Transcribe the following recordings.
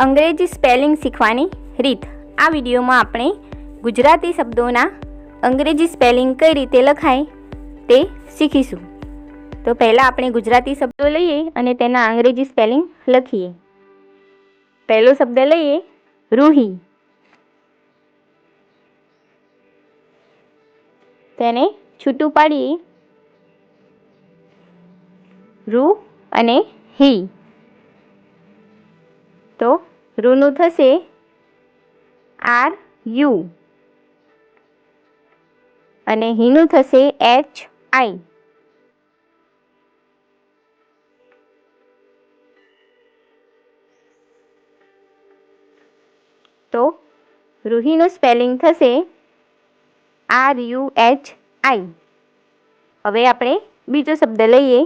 અંગ્રેજી સ્પેલિંગ શીખવાની રીત. આ વિડીયોમાં આપણે ગુજરાતી શબ્દોના અંગ્રેજી સ્પેલિંગ કઈ રીતે લખાય તે શીખીશું. તો પહેલાં આપણે ગુજરાતી શબ્દો લઈએ અને તેના અંગ્રેજી સ્પેલિંગ લખીએ. પહેલો શબ્દ લઈએ, રૂહી. તેને છૂટું પાડીએ. રૂ અને હી. તો રૂનું થશે આર યુ. અને હીનું થશે એચ આઈ. તો રૂહીનું સ્પેલિંગ થશે આર યુ એચ આઈ. હવે આપણે બીજો શબ્દ લઈએ.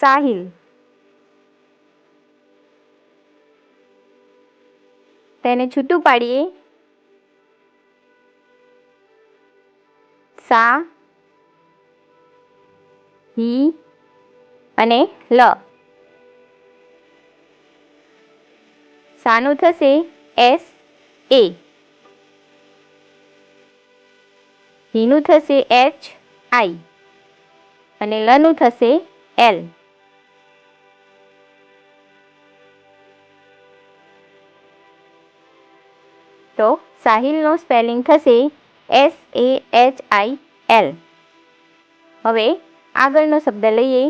સાહિલ. તેને છૂટું પાડીએ. સા, હી અને લ. સાનું થશે એસ, એ. હીનું થશે એચ, આઈ. અને લનું થશે એલ. તો સાહિલનો સ્પેલિંગ થશે S A H I L. હવે આગળનો શબ્દ લઈએ.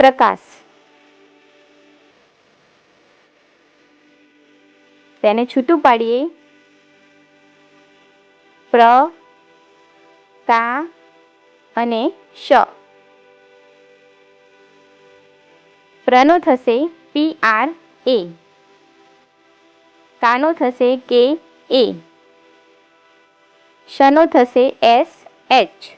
પ્રકાશ. તેને છૂટું પાડીએ. પ્ર કા અને શ. પ્રનો થશે પી આર એ કાનો થશે કે એ શનો થશે એસ એચ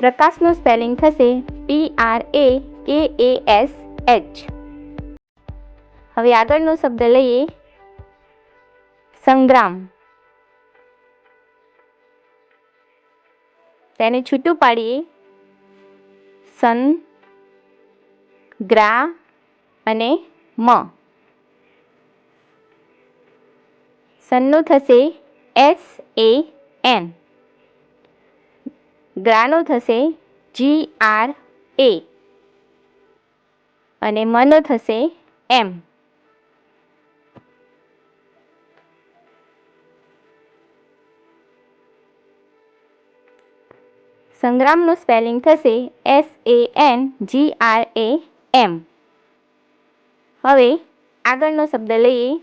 પ્રકાશનું સ્પેલિંગ થશે પી આર એ કે એ એસ એચ હવે આગળનો શબ્દ લઈએ. સંગ્રામ. તેને છૂટું પાડીએ સન, ગ્રા અને મ. સનનું થશે એસ એ એન. ગ્રાનો થશે જી આર એ. અને મનો થશે એમ. સંગ્રામનું સ્પેલિંગ થશે S A N G R A M. હવે આગળનો શબ્દ લઈએ.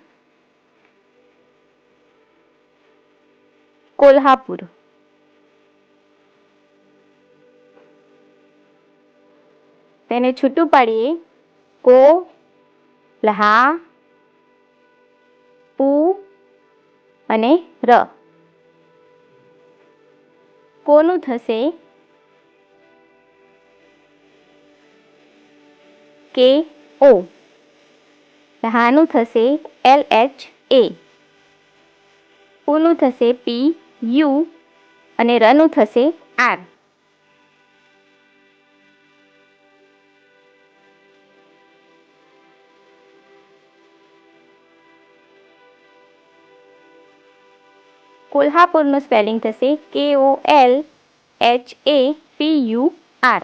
કોલ્હાપુર. તેને છૂટું પાડીએ. કો લહા પુ અને ર. કોનું થશે? કે ઓ હાનું થશે એલ એચ એ પુનું થશે પી યુ અને રનું થશે આર કોલ્હાપુરનું સ્પેલિંગ થશે K O L H A P U R